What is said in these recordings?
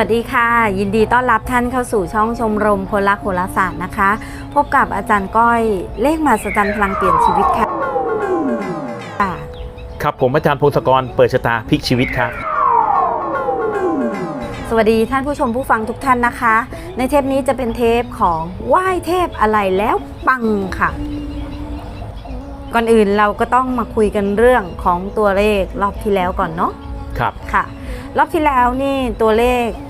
วัสดีค่ะ ยินดีต้อนรับท่านเข้าสู่ช่องชมรมคนรักโหราศาสตร์นะคะ พบกับอาจารย์ก้อยเลขมาสจันพลังเปลี่ยนชีวิตค่ะค่ะ ครับผมอาจารย์พงศกรเปิดชะตาพลิกชีวิตครับ สวัสดีท่านผู้ชมผู้ฟังทุกท่านนะคะ ในเทปนี้จะเป็นเทปของไหว้เทพอะไรแล้วปังค่ะ ก่อนอื่นเราก็ต้องมาคุยกันเรื่องของตัวเลขรอบที่แล้วก่อนเนาะครับค่ะรอบที่แล้วนี่ตัวเลขเ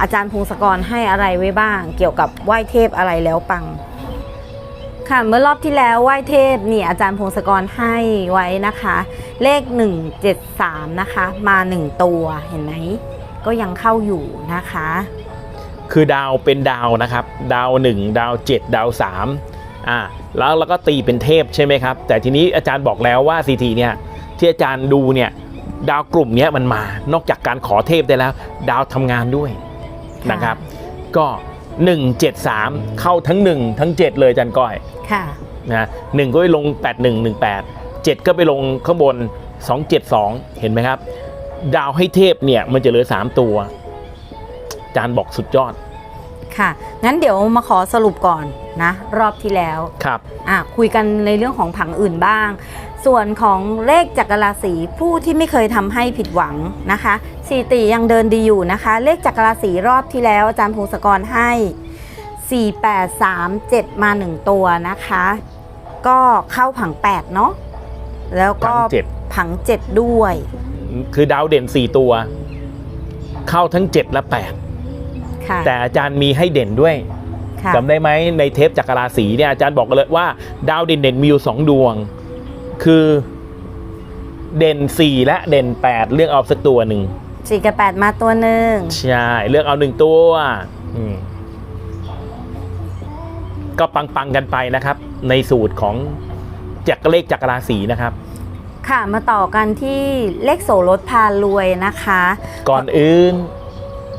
อาจารย์พงศกรให้อะไรไว้บ้าง เกี่ยวกับไหว้เทพอะไรแล้วปัง ค่ะเมื่อรอบที่แล้วไหว้เทพนี่อาจารย์พงศกรให้ไว้นะคะ เลข 173 นะคะ มา 1 ตัวเห็นไหมก็ยังเข้าอยู่นะคะ คือดาวเป็นดาวนะครับ ดาว 1 ดาว 7 ดาว3อ่าแล้วแล้วก็ตีเป็นเทพใช่ไหมครับ แต่ทีนี้อาจารย์บอกแล้วว่าซีทีเนี่ยที่อาจารย์ดูเนี่ย ดาวกลุ่มเนี้ยมันมานอกจากการขอเทพได้แล้ว ดาวทำงานด้วยนะครับ ก็ 173 เข้าทั้ง 1 ทั้ง 7 เลยอาจารย์ก้อยค่ะนะหนึ่งก็ไปลง 8118 7 ก็ไปลงข้างบน 272 เห็นไหมครับ ดาวให้เทพเนี่ยมันจะเหลือ 3 ตัวอาจารย์บอกสุดยอด ค่ะ งั้นเดี๋ยวมาขอสรุปก่อนนะ รอบที่แล้วครับอะคุยกันในเรื่องของผังอื่นบ้าง ส่วนของเลขจักรราศีผู้ที่ไม่เคยทำให้ผิดหวังนะคะสีติยังเดินดีอยู่นะคะ เลขจักรราศีรอบที่แล้วอาจารย์พงศกรให้ 4 8 3 7 มา 1 ตัวนะคะ ก็เข้าผัง 8 เนาะแล้วก็ผังเจ็ดผัง7ด้วย คือดาวเด่น 4 ตัว เข้าทั้ง 7 และค่ะ8แต่อาจารย์มีให้เด่นด้วยค่ะจำได้ไหมในเทปจักรราศีเนี่ยอาจารย์บอกเลยว่า ดาวเด่นๆมีอยู่ 2 ดวง คือเด่น 4 และเด่น 8 เลือกเอาสักตัวหนึ่งสี่กับแปดมาตัวหนึ่งใช่เลือกเอาหนึ่งตัวอืมก็ปังๆกันไปนะครับ ในสูตรของจักรเลขจักรราศีนะครับ ค่ะมาต่อกันที่เลขโสรถพารวยนะคะ ก่อนอื่น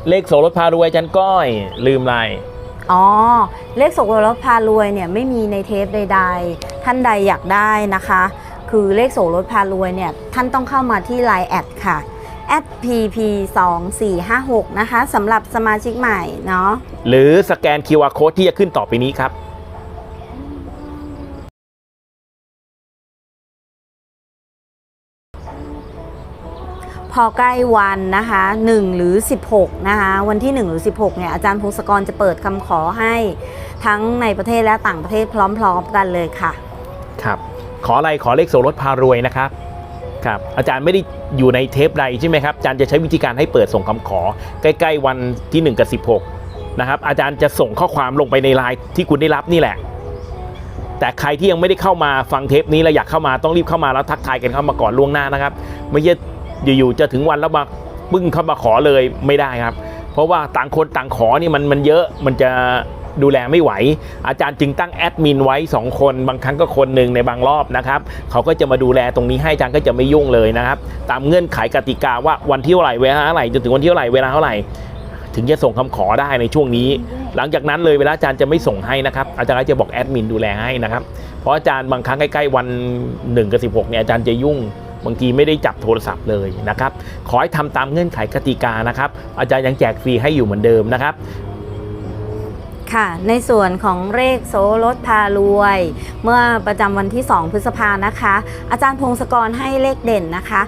เลขโสรถพารวยอาจันก้อย ลืมอะไร อ๋อ เลขโสรถพารวยเนี่ยไม่มีในเทปใด ๆ ท่านใดอยากได้นะคะ คือเลขโสรถพารวยเนี่ยท่านต้องเข้ามาที่ Line แอดค่ะแอด pp 2 4 5 6นะคะสำหรับสมาชิกใหม่เนาะหรือสแกน QR Code ที่จะขึ้นต่อไปนี้ครับพอใกล้วันนะคะ1หรือ 16นะคะวันที่ 1 หรือ 16เนี่ยอาจารย์พงศกรจะเปิดคำขอให้ทั้งในประเทศและต่างประเทศพร้อมๆกันเลยค่ะ ครับ ขออะไรขอเลขโสรถพารวยนะครับครับอาจารย์ไม่ได้อยู่ในเทปใดใช่ไหมครับอาจารย์จะใช้วิธีการให้เปิดส่งคำขอ ใกล้ๆวันที่ 1 กับ 16 นะครับ อาจารย์จะส่งข้อความลงไปในไลน์ที่คุณได้รับนี่แหละ แต่ใครที่ยังไม่ได้เข้ามาฟังเทปนี้แล้วอยากเข้ามาต้องรีบเข้ามาแล้วทักทายกันเข้ามาก่อนล่วงหน้านะครับ ไม่ใช่อยู่ๆจะถึงวันแล้วมาปึ้งเข้ามาขอเลยไม่ได้ครับ เพราะว่าต่างคนต่างขอนี่มันมันเยอะมันจะ ดูแลไม่ไหว อาจารย์จึงตั้งแอดมินไว้ 2 คน บางครั้งก็คนหนึ่งในบางรอบนะครับเขาก็จะมาดูแลตรงนี้ให้อาจารย์ก็จะไม่ยุ่งเลยนะครับ ตามเงื่อนไขกติกาว่าวันที่เท่าไหร่เวลาเท่าไหร่จนถึงวันที่เท่าไหร่เวลาเท่าไหร่ถึงจะส่งคำขอได้ในช่วงนี้ หลังจากนั้นเลยเวลาอาจารย์จะไม่ส่งให้นะครับ อาจารย์จะบอกแอดมินดูแลให้นะครับ เพราะอาจารย์บางครั้งใกล้ๆวัน1กับ16เนี่ยอาจารย์จะยุ่ง บางทีไม่ได้จับโทรศัพท์เลยนะครับ ขอให้ทำตามเงื่อนไขกติกานะครับ อาจารย์ยังแจกฟรีให้อยู่เหมือนเดิมนะครับ ค่ะ ในส่วนของเลขโสรถพารวย เมื่อประจำวันที่ 2 พฤษภานะคะ อาจารย์พงศกรให้เลขเด่นนะคะ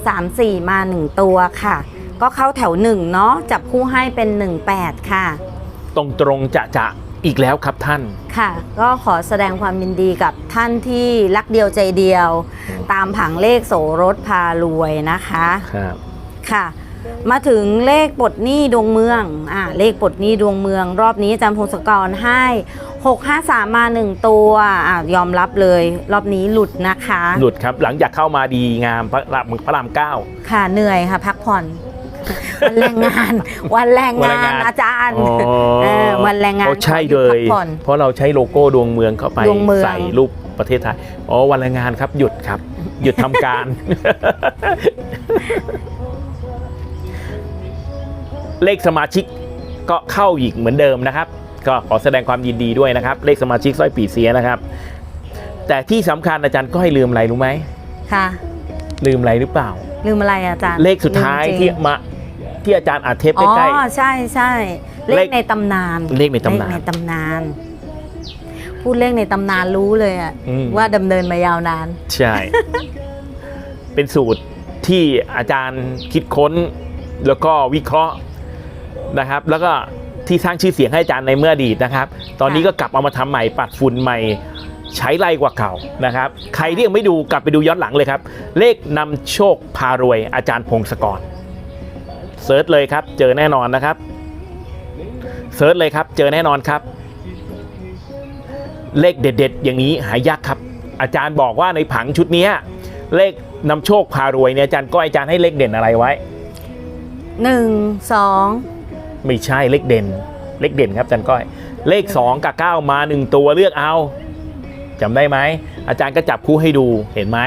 0134 มา 1 ตัวค่ะ ก็เข้าแถว 1 เนาะจับคู่ให้เป็น 18 ค่ะ ตรงตรงๆจะจะอีกแล้วครับท่าน ค่ะ ก็ขอแสดงความยินดีกับท่านที่รักเดียวใจเดียว ตามผังเลขโสรถพารวยนะคะ ครับ ค่ะ มาถึงเลขปลดหนี้ดวงเมืองอ่าเลขปลดหนี้ดวงเมือง รอบนี้อาจารย์พงศกรให้653มา1ตัวอ่ายอมรับเลย รอบนี้หลุดนะคะ หลุดครับหลังจากเข้ามาดีงามพระรามพระรามเก้าค่ะเหนื่อยค่ะ พักผ่อน วันแรงงาน วันแรงวันแรงงานงานอาจารย์อ๋อเออวันแรงงานเขาใช่ขอหเลดพัยกผ่อนเพราะเราใช้โลโก้ดวงเมืองเข้าไปดวงเมืองใส่รูปประเทศไทยอ๋อวันแรงงานครับหยุดครับ หยุดทำการ เลขสมาชิกก็เข้าอีกเหมือนเดิมนะครับ ก็ขอแสดงความยินดีด้วยนะครับ เลขสมาชิกสร้อยปีเสียนะครับ แต่ที่สำคัญอาจารย์ก็ให้ลืมอะไรรู้ไหมค่ะ ลืมอะไรหรือเปล่า ลืมอะไรอาจารย์ เลขสุดท้ายลืมจริงที่มาที่อาจารย์อัดเทปอ๋อใกล้ใช่ใช่เลเลขขในตำนาน เลขในตำนานเลขในตำนาน พูดเลขในตำนานรู้เลยอะอืมว่าดำเนินมายาวนานๆใช่ เป็นสูตรที่อาจารย์คิดค้น แล้วก็วิเคราะห์ นะครับ แล้วก็ที่สร้างชื่อเสียงให้อาจารย์ในเมื่ออดีตนะครับ ตอนนี้ก็กลับเอามาทำใหม่ปัดฝุ่นใหม่ใช้ไรกว่าเก่านะครับ ใครที่ยังไม่ดูกลับไปดูย้อนหลังเลยครับ เลขนำโชคพารวยอาจารย์พงศกรเซิร์ชเลยครับ เจอแน่นอนนะครับเซิร์ชเลยครับ เจอแน่นอนครับ เลขเด็ด ๆ อย่างนี้หายากครับ อาจารย์บอกว่าในผังชุดนี้เลขนำโชคพารวยเนี่ยอาจารย์ก็อาจารย์ให้เลขเด่นอะไรไว้หนึ่งสอง ไม่ใช่เลขเด่น เลขเด่นครับอาจารย์ก้อย เลข 2 กับ 9 มา 1 ตัวเลือกเอาจำได้ไหม อาจารย์ก็จับคู่ให้ดูเห็นไหม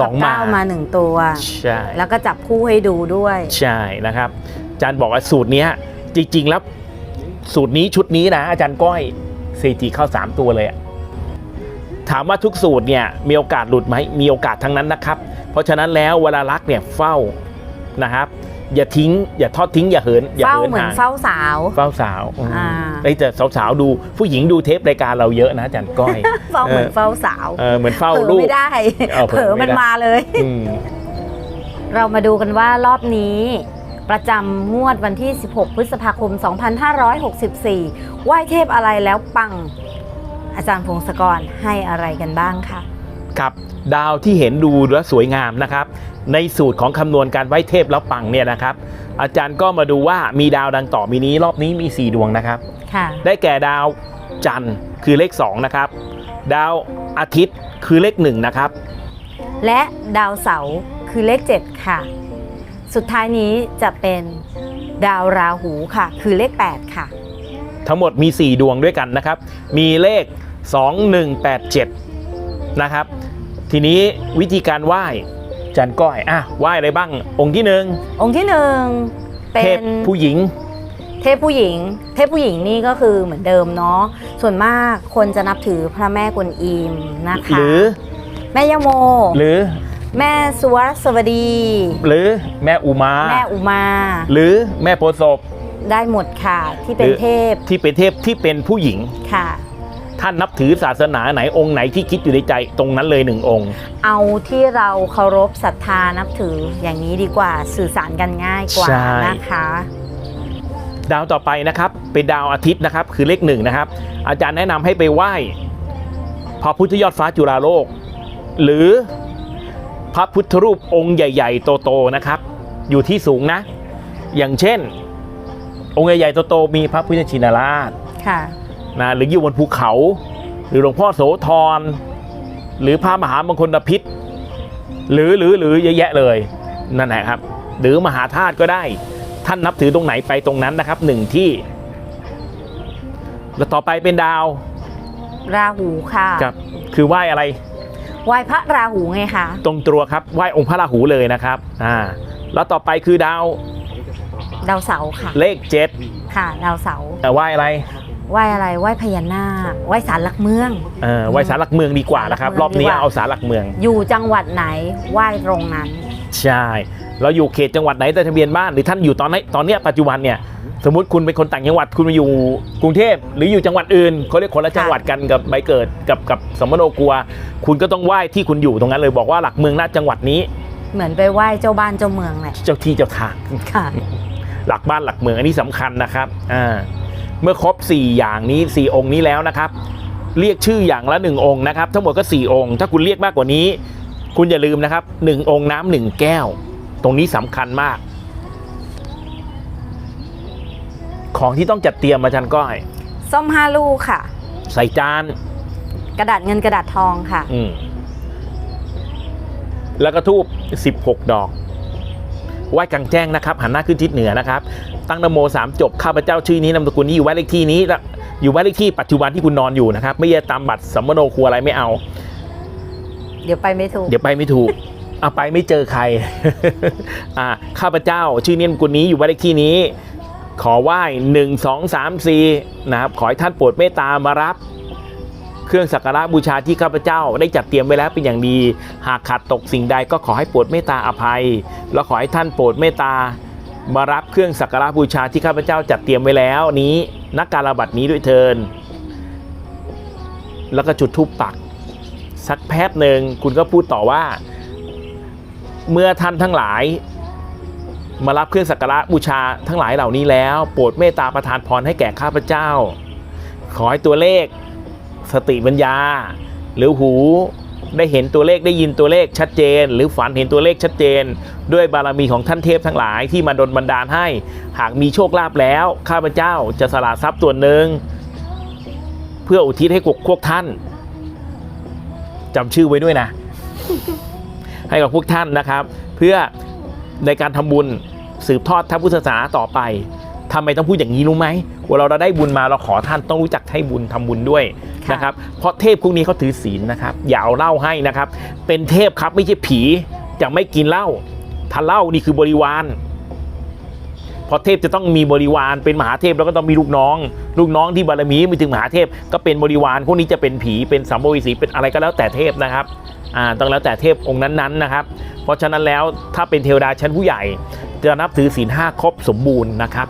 สองกับเก้ามาหนึ่งตัวใช่แล้วก็จับคู่ให้ดูด้วย ใช่นะครับ อาจารย์บอกว่าสูตรเนี้ยจริง ๆ แล้วสูตรนี้ชุดนี้นะ อาจารย์ก้อยเซจีเข้า 3 ตัวเลยอะถามว่าทุกสูตรเนี่ยมีโอกาสหลุดไหมมีโอกาสทั้งนั้นนะครับ เพราะฉะนั้นแล้วเวลารักเนี่ยเฝ้านะครับ อย่าทิ้ง อย่าทอดทิ้งอย่าเหินอย่าเฝ้าเหินเหมือนห่างเฝ้าสาว เฝ้าสาวอืมอ่าเอ้ยแต่สาวๆดูผู้หญิงดูเทปรายการเราเยอะนะอาจันก้อยเฝ้าเหมือนเฝ้าสาวเออเหมือนเฝ้าเผลอลูกไม่ได้เออเผเผลลออไม่มันได้ มาเลย อืมเรามาดูกันว่ารอบนี้ ประจำงวดวันที่ 16 พฤษภาคม 2564 ไหว้เทพอะไรแล้วปัง อาจารย์พงศกรให้อะไรกันบ้างคะ ครับดาวที่เห็นดูแล้วสวยงามนะครับในสูตรของคำนวณการไหว้เทพแล้วปังเนี่ยนะครับอาจารย์ก็มาดูว่ามีดาวดังต่อมีนี้รอบนี้มี 4 ดวงนะครับค่ะได้แก่ดาวจันทร์คือเลข 2 นะครับ ดาวอาทิตย์คือเลข 1 นะครับ และดาวเสาร์คือเลข 7 ค่ะ สุดท้ายนี้จะเป็นดาวราหูค่ะ คือเลข 8 ค่ะ ทั้งหมดมี 4 ดวงด้วยกันนะครับ มีเลข 2187 นะครับ ทีนี้วิธีการไหว้จันก้อยอะไหว้อะไรบ้าง องค์ที่หนึ่งองค์ที่หนึ่งเป็เทพนผู้หญิง เทพผู้หญิง เทพผู้หญิงนี่ก็คือเหมือนเดิมเนาะส่วนมากคนจะนับถือพระแม่กวนอิมนะคะ หรือแม่ยะโม หรือแม่สุวรรณสวดี หรือแม่อุมา แม่อุมา หรือแม่โพธิ์ศพได้หมดค่ะที่เป็นหรือเทพที่เป็นเทพที่เป็นผู้หญิง ค่ะ ท่านนับถือศาสนาไหนองค์ไหนที่คิดอยู่ในใจตรงนั้นเลยหนึ่งองค์ เอาที่เราเคารพศรัทธานับถืออย่างนี้ดีกว่าสื่อสารกันง่ายกว่าใช่ นะคะ ดาวต่อไปนะครับเป็นดาวอาทิตย์นะครับคือเลขหนึ่งนะครับ อาจารย์แนะนำให้ไปไหว้พระพุทธยอดฟ้าจุฬาโลก หรือพระพุทธรูปองค์ใหญ่ ๆ โตๆนะครับ อยู่ที่สูงนะ อย่างเช่น องค์ใหญ่ๆโตๆมีพระพุทธชินราช ค่ะ นะหรืออยู่บนภูเขา หรือหลวงพ่อโสธร หรือพระมหามงคลพิษหรือหรือหรือเยอะแยะเลยนั่นแหละครับ หรือมหาธาตุก็ได้ ท่านนับถือตรงไหนไปตรงนั้นนะครับหนึ่งที่ แล้วต่อไปเป็นดาว ราหูค่ะครับคือไหว้อะไรไหว้พระราหูไงคะตรงตัวครับไหว้องค์พระราหูเลยนะครับอ่าแล้วต่อไปคือดาว ดาวเสาร์ค่ะ เลขเจ็ดค่ะ ดาวเสาร์แต่ไหว้อะไร ไหว้อะไรไหว้พญานาคไหว้ศาลหลักเมือง เออไหว้ศาลหลักเมืองดีกว่านะครับ รอบนี้เอาศาลหลักเมือง อยู่จังหวัดไหนไหว้ตรงนั้น ใช่ เราอยู่เขตจังหวัดไหนแต่ทะเบียนบ้านหรือท่านอยู่ตอนนี้ตอนเนี้ยปัจจุบันเนี่ยสมมติคุณเป็นคนต่างจังหวัดคุณมาอยู่กรุงเทพหรืออยู่จังหวัดอื่นเขาเรียกคนละจังหวัดกันกับใบเกิดกับกับสมโนครัว คุณก็ต้องไหว้ที่คุณอยู่ตรงนั้นเลยบอกว่าหลักเมืองณจังหวัดนี้ เหมือนไปไหว้เจ้าบ้านเจ้าเมืองแหละเจ้าที่เจ้าทางค่ะ หลักบ้านหลักเมืองอันนี้สำคัญนะครับอ่า เมื่อครบ 4 อย่างนี้ 4 องค์นี้แล้วนะครับ เรียกชื่ออย่างละ 1 องค์นะครับ ทั้งหมดก็ 4 องค์ ถ้าคุณเรียกมากกว่านี้ คุณอย่าลืมนะครับ 1 องค์น้ำหนึ่งแก้ว ตรงนี้สำคัญมาก ของที่ต้องจัดเตรียมมาจันก้อยส้มห้าลูกค่ะ ใส่จาน กระดาษเงินกระดาษทองค่ะ อืมแล้วก็ทูบ16 ดอก ไหว้กลางแจ้งนะครับหันหน้าขึ้นทิศเหนือนะครับ ตั้งนโมสามจบข้าพเจ้าชื่อนี้นามสกุลนี้อยู่บ้านเลขที่นี้และอยู่บ้านเลขที่ปัจจุบันที่คุณนอนอยู่นะครับไม่ใช่ตามบัตรสัมมโนครัวอะไรไม่เอา เดี๋ยวไปไม่ถูก เดี๋ยวไปไม่ถูกเอาไปไม่เจอใครอ่าข้าพเจ้าชื่อนี้นามสกุลนี้อยู่บ้านเลขที่นี้ ขอไหว้หนึ่งสองสามสี่นะครับขอให้ท่านโปรดเมตตามารับ เครื่องสักการะบูชาที่ข้าพเจ้าได้จัดเตรียมไว้แล้วเป็นอย่างดี หากขาดตกสิ่งใดก็ขอให้โปรดเมตตาอภัย แล้วขอให้ท่านโปรดเมตตามารับเครื่องสักการะบูชาที่ข้าพเจ้าจัดเตรียมไว้แล้วนี้นักการบัตรนี้ด้วยเทิน แล้วก็จุดทูปปัก สักแป๊บหนึ่งคุณก็พูดต่อว่า เมื่อท่านทั้งหลาย มารับเครื่องสักการะบูชาทั้งหลายเหล่านี้แล้ว โปรดเมตตาประทานพรให้แก่ข้าพเจ้า ขอให้ตัวเลข สติปัญญา หรือหูได้เห็นตัวเลขได้ยินตัวเลขชัดเจน หรือฝันเห็นตัวเลขชัดเจน ด้วยบารมีของท่านเทพทั้งหลายที่มาดลบันดาลให้ หากมีโชคลาภแล้ว ข้าพเจ้าจะสละทรัพย์ตัวหนึ่ง เพื่ออุทิศให้กับพวกท่านจำชื่อไว้ด้วยนะ ให้กับพวกท่านนะครับ เพื่อในการทำบุญสืบทอดทางพุทธศาสนาต่อไป ทำไมต้องพูดอย่างนี้รู้ไหมเวลาเราได้บุญมาเราขอท่านต้องรู้จักให้บุญทำบุญด้วยค่ะ นะครับ เพราะเทพพวกนี้เขาถือศีลนะครับอย่าเอาเหล้าให้นะครับ เป็นเทพครับไม่ใช่ผีจะไม่กินเหล้าถ้าเหล้านี่คือบริวารเพราะเทพจะต้องมีบริวารเป็นมหาเทพแล้วก็ต้องมีลูกน้อง ลูกน้องที่บารมีมีถึงมหาเทพก็เป็นบริวารพวกนี้จะเป็นผีเป็นสัมภเวสีเป็นอะไรก็แล้วแต่เทพนะครับอ่าต้องแล้วแต่เทพองค์นั้นๆนะครับ เพราะฉะนั้นแล้วถ้าเป็นเทวดาชั้นผู้ใหญ่จะนับถือศีลห้าครบสมบูรณ์นะครับ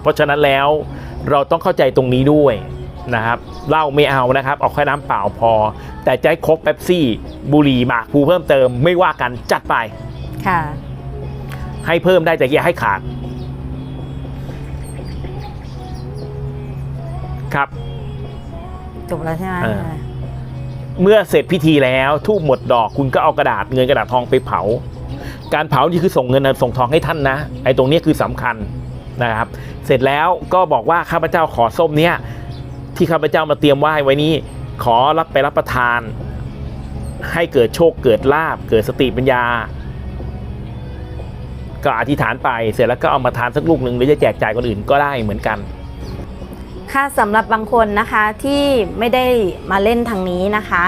เพราะฉะนั้นแล้วเราต้องเข้าใจตรงนี้ด้วยนะครับเหล้าไม่เอานะครับเอาแค่น้ำเปล่าพอ แต่จะให้ครบเป๊ปซี่ บุหรี่หมากภูเพิ่มเติมไม่ว่ากันจัดไปค่ะ ให้เพิ่มได้แต่อย่าให้ขาดครับจบแล้วใช่ไหมเออเมื่อเสร็จพิธีแล้วทูบหมดดอกคุณก็เอากระดาษเงินกระดาษทองไปเผา การเผานี่คือส่งเงินส่งทองให้ท่านนะไอ้ตรงเนี้ยคือสำคัญ นะครับ เสร็จแล้วก็บอกว่าข้าพเจ้าขอส้มเนี้ยที่ข้าพเจ้ามาเตรียมไหว้ไว้นี้ ขอรับไปรับประทาน ให้เกิดโชคเกิดลาบเกิดสติปัญญา ก็อธิษฐานไปเสร็จแล้วก็เอามาทานสักลูกหนึ่งหรือจะแจกจ่ายคนอื่นก็ได้เหมือนกันค่ะสำหรับบางคนนะคะที่ไม่ได้มาเล่นทางนี้นะคะ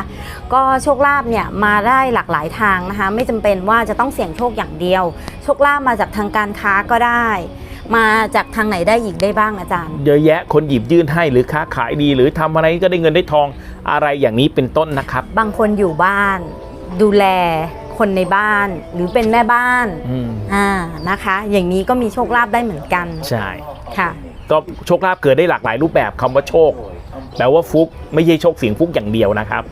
ก็โชคลาภเนี่ยมาได้หลากหลายทางนะคะ ไม่จำเป็นว่าจะต้องเสี่ยงโชคอย่างเดียว โชคลาภมาจากทางการค้าก็ได้ มาจากทางไหนได้อีกได้บ้างอาจารย์ เยอะแยะคนหยิบยื่นให้หรือค้าขายดี หรือทำอะไรก็ได้เงินได้ทองอะไรอย่างนี้เป็นต้นนะครับ บางคนอยู่บ้าน ดูแลคนในบ้านหรือเป็นแม่บ้านอืมอ่านะคะ อย่างนี้ก็มีโชคลาภได้เหมือนกัน ใช่ค่ะ ก็โชคลาภเกิดได้หลากหลายรูปแบบคำว่าโชคแปลว่าฟุกไม่ใช่โชคเสียงฟุกอย่างเดียวนะครับ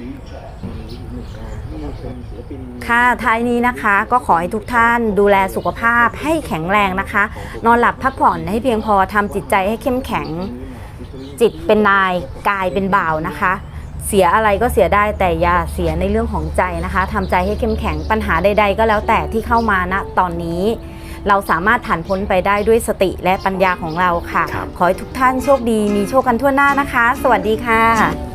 ค่ะท้ายนี้นะคะก็ขอให้ทุกท่านดูแลสุขภาพให้แข็งแรงนะคะ นอนหลับพักผ่อนให้เพียงพอทำจิตใจให้เข้มแข็ง จิตเป็นนายกายเป็นบ่าวนะคะ เสียอะไรก็เสียได้แต่อย่าเสียในเรื่องของใจนะคะทำใจให้เข้มแข็งปัญหาใด ๆ ก็แล้วแต่ที่เข้ามาณตอนนี้ เราสามารถผ่านพ้นไปได้ด้วยสติและปัญญาของเราค่ะครับขอให้ทุกท่านโชคดีมีโชคกันทั่วหน้านะคะ สวัสดีค่ะ